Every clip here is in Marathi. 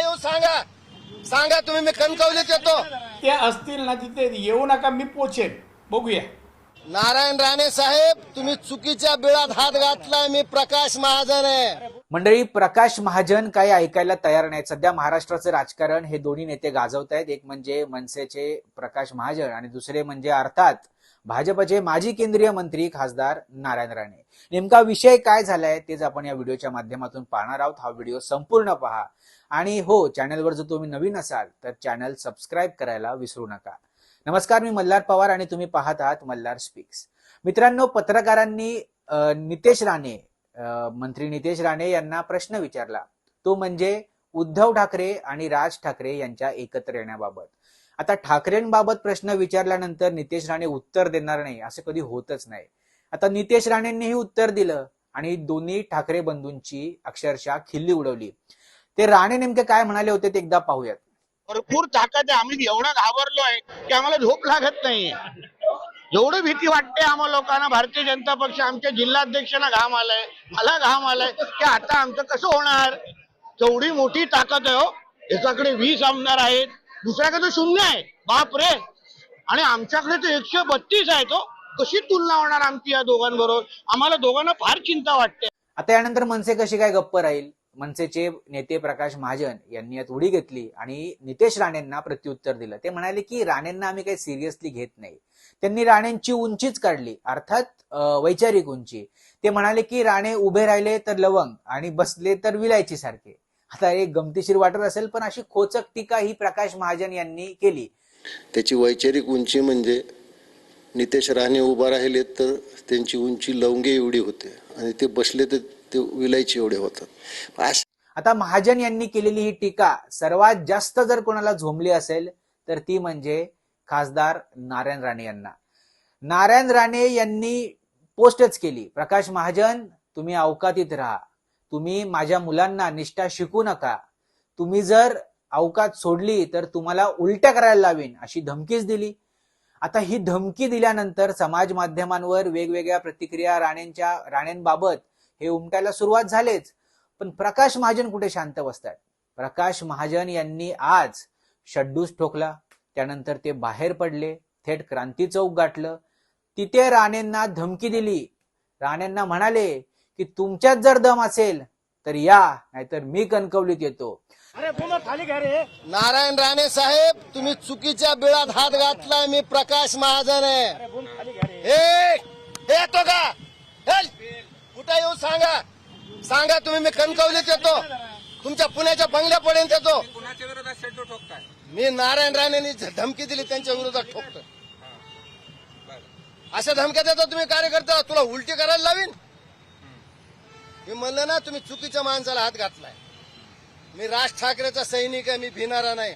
येऊ सांगा. सांगा तुम्ही मी कणकवलीत येतो. ते असतील ना तिथे येऊ नका मी पोचेन. बघूया. नारायण राणे साहेब तुम्ही चुकीच्या बिळात हात घातलाय मी प्रकाश महाजन आहे. मंडळी प्रकाश महाजन काही ऐकायला तयार नाहीत. सध्या महाराष्ट्राचं राजकारण हे दोन्ही नेते गाजवत आहेत. एक म्हणजे मनसेचे प्रकाश महाजन आणि दुसरे म्हणजे अर्थात भाजपचे माजी केंद्रीय मंत्री खासदार नारायण राणे. नेमका विषय काय झालाय तेच आपण या व्हिडिओच्या माध्यमातून पाहणार आहोत. हा व्हिडिओ संपूर्ण पहा. आणि हो चॅनलवर जर तुम्ही नवीन असाल तर चॅनल सबस्क्राईब करायला विसरू नका. नमस्कार मी मल्हार पवार आणि तुम्ही पाहत आहात मल्हार स्पीक्स. मित्रांनो पत्रकारांनी नितेश राणे मंत्री नितेश राणे यांना प्रश्न विचारला. तो म्हणजे उद्धव ठाकरे आणि राज ठाकरे यांच्या एकत्र येण्याबाबत. आता ठाकरेंबाबत प्रश्न विचारल्यानंतर नितेश राणे उत्तर देणार नाही असं कधी होतच नाही. आता नितेश राणेंनीही उत्तर दिलं आणि दोन्ही ठाकरे बंधूंची अक्षरशः खिल्ली उडवली. ते राणे नेमके काय म्हणाले होते ते एकदा पाहूयात. भरपूर ताकद आहे आम्ही एवढं घाबरलोय की आम्हाला झोप लागत नाहीये. एवढी भीती वाटते आम्हा लोकांना. भारतीय जनता पक्ष आमच्या जिल्हाध्यक्षांना घाम आलाय. मला घाम आलाय की आता आमचं कसं होणार? तेवढी मोठी ताकद आहे हो. एकाकडे वीस आमदार आहेत. दुसऱ्याकडे शून्य आहे. बाप रे! आणि आमच्याकडे तर एकशे बत्तीस आहेत हो. कशी तुलना होणार आमची या दोघांबरोबर? आम्हाला दोघांना फार चिंता वाटते. आता यानंतर मनसे कशी काय गप्प राहील? मनसेचे नेते प्रकाश महाजन यांनी यात उडी घेतली आणि नितेश राणेंना प्रत्युत्तर दिलं. ते म्हणाले की राणेंना आम्ही काही सिरियसली घेत नाही. त्यांनी राणेंची उंचीच काढली अर्थात वैचारिक उंची. ते म्हणाले की राणे उभे राहिले तर लवंग आणि बसले तर विलायची सारखे. आता एक गमतीशीर वाटत असेल पण अशी खोचक टीका ही प्रकाश महाजन यांनी केली. त्याची वैचारिक उंची म्हणजे नितेश राणे उभा राहिले तर त्यांची उंची लवंगे एवढी होते. आणि ते बसले तर ते विलायची एवढे होतात. आता महाजन यांनी केलेली ही टीका सर्वात जास्त जर कोणाला झोंबली असेल तर ती म्हणजे खासदार नारायण राणे यांना. नारायण राणे यांनी पोस्टच केली प्रकाश महाजन तुम्ही अवकातीत राहा. तुम्ही माझ्या मुलांना निष्ठा शिकू नका. तुम्ही जर अवकात सोडली तर तुम्हाला उलट्या करायला लावीन अशी धमकीच दिली. आता ही धमकी दिल्यानंतर समाज माध्यमांवर वेगवेगळ्या प्रतिक्रिया राणेंच्या राणेंबाबत हे उमटायला सुरुवात झालेच. पण प्रकाश महाजन कुठे शांत बसतात? प्रकाश महाजन यांनी आज शड्डूस ठोकला. त्यानंतर ते बाहेर पडले. थेट क्रांती चौक गाठलं. तिथे राणेंना धमकी दिली. राणेंना म्हणाले की तुमच्यात जर दम असेल तर या नाहीतर मी कणकवलीत येतो. नारायण राणे साहेब तुम्ही चुकीच्या बिळात हात घातलाय. मी प्रकाश महाजन आहे. ए, येतो का? कुठं येऊ सांगा? सांगा तुम्ही मी कणकवलीत येतो. तुमच्या पुण्याच्या बंगल्यापर्यंत येतो. मी नारायण राणेंनी धमकी दिली त्यांच्या विरोधात ठोकतो अशा धमक्या देता तुम्ही कार्यकर्ता तुला उलटी करायला लावीन? मी म्हणलं ना तुम्ही चुकीच्या माणसाला हात घातलाय. मी राज ठाकरेचा सैनिक आहे मी भिणारा नाही.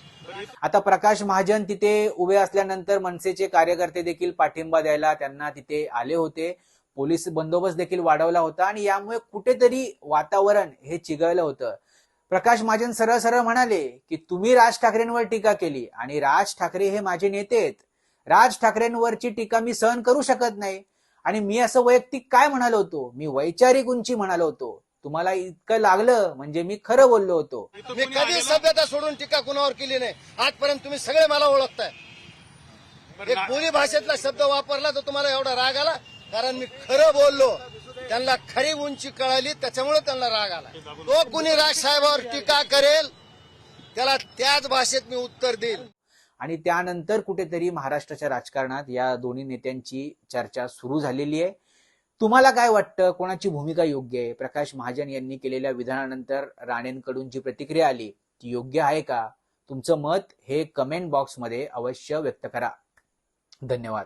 आता प्रकाश महाजन तिथे उभे असल्यानंतर मनसेचे कार्यकर्ते देखील पाठिंबा द्यायला त्यांना तिथे आले होते. पोलीस बंदोबस्त देखील वाढवला होता आणि यामुळे कुठेतरी वातावरण हे चिघळलं होतं. प्रकाश महाजन सरळ सरळ म्हणाले की तुम्ही राज ठाकरेंवर टीका केली आणि राज ठाकरे हे माझे नेते आहेत. राज ठाकरेंवरची टीका मी सहन करू शकत नाही. आणि मी असं वैयक्तिक काय म्हणालो होतो? मी वैचारिक उंची म्हणालो होतो. तुम्हाला इतकं लागलं म्हणजे मी खरं बोललो होतो. मी कधी सभ्यता सोडून टीका कुणावर केली नाही. आजपर्यंत तुम्ही सगळे मला ओळखताय. एक बोली भाषेतला शब्द वापरला तर तुम्हाला एवढा राग आला? कारण मी खरं बोललो त्यांना खरी उंची कळाली त्याच्यामुळे त्यांना राग आला. तो कुणी राज साहेबावर टीका करेल त्याला त्याच भाषेत मी उत्तर देईल. आणि त्यानंतर कुठेतरी महाराष्ट्राच्या राजकारणात या दोन्ही नेत्यांची चर्चा सुरू झालेली आहे. तुम्हाला काय वाटतं? कोणाची भूमिका योग्य आहे? प्रकाश महाजन यांनी केलेल्या विधानानंतर राणेंकडून जी प्रतिक्रिया आली ती योग्य आहे का? तुमचं मत हे कमेंट बॉक्समध्ये अवश्य व्यक्त करा. धन्यवाद.